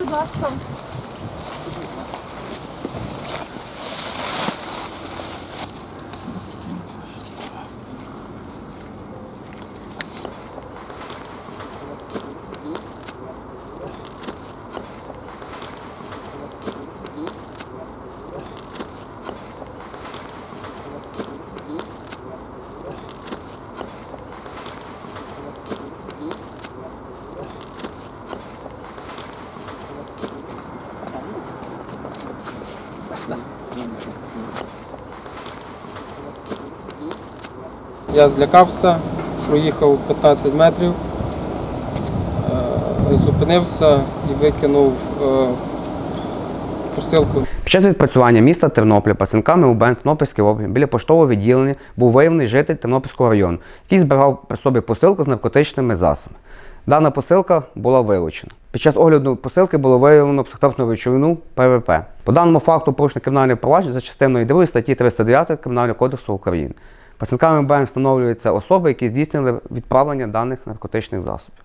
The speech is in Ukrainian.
你做什么？Ласка. Я злякався, проїхав 15 метрів, е, зупинився і викинув е, посилку. Під час відпрацювання міста Тернополя працівниками УБН Тернопільської області біля поштового відділення був виявлений житель Тернопільського району, який збирав при собі посилку з наркотичними засобами. Дана посилка була вилучена. Під час огляду посилки було виявлено психотропну речовину ПВП. По даному факту порушено кримінальне провадження за частиною 2 статті 309 Кримінального кодексу України. Працівниками БМ встановлюються особи, які здійснили відправлення даних наркотичних засобів.